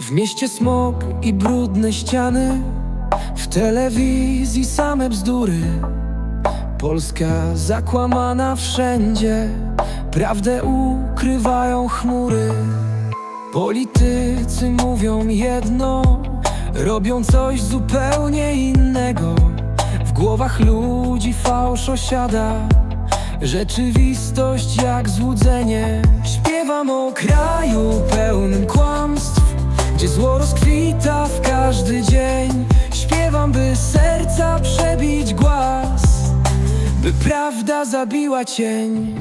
W mieście smog i brudne ściany W telewizji same bzdury. Polska zakłamana wszędzie Prawdę ukrywają chmury. Politycy mówią jedno Robią coś zupełnie innego. W głowach ludzi fałsz osiada Rzeczywistość jak złudzenie. Śpiewam o kraju pełnym kłamstw Gdzie zło rozkwita w każdy dzień Śpiewam, by serca przebić głaz By prawda zabiła cień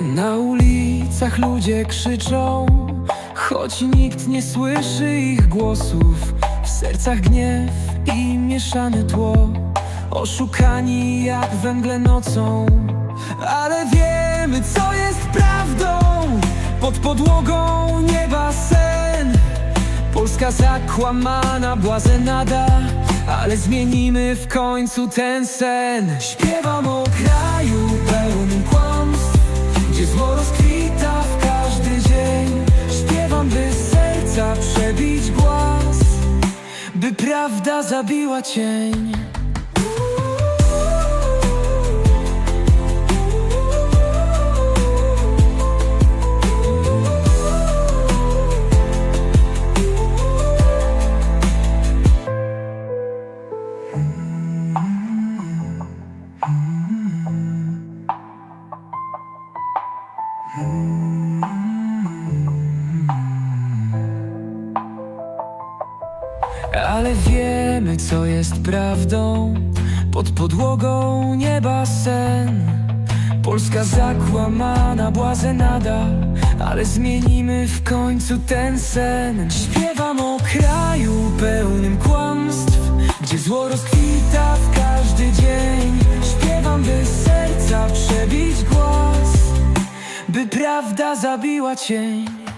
Na ulicach ludzie krzyczą, choć nikt nie słyszy ich głosów. Sercach gniew i mieszane tło, oszukani jak węgle nocą. Ale wiemy, co jest prawdą, pod podłogą nieba sen. Polska zakłamana, błazenada Ale zmienimy w końcu ten sen. Śpiewam o kraju pełnym kłamstw Gdzie zło rozkwita w każdy dzień. Śpiewam, by serca przebić głaz By prawda zabiła cień Ale wiemy, co jest prawdą. Pod podłogą nieba sen. Polska zakłamana, błazenada Ale zmienimy w końcu ten sen. Śpiewam o kraju pełnym kłamstw Gdzie zło rozkwita w każdy dzień. Śpiewam, by serca przebić głaz By prawda zabiła cień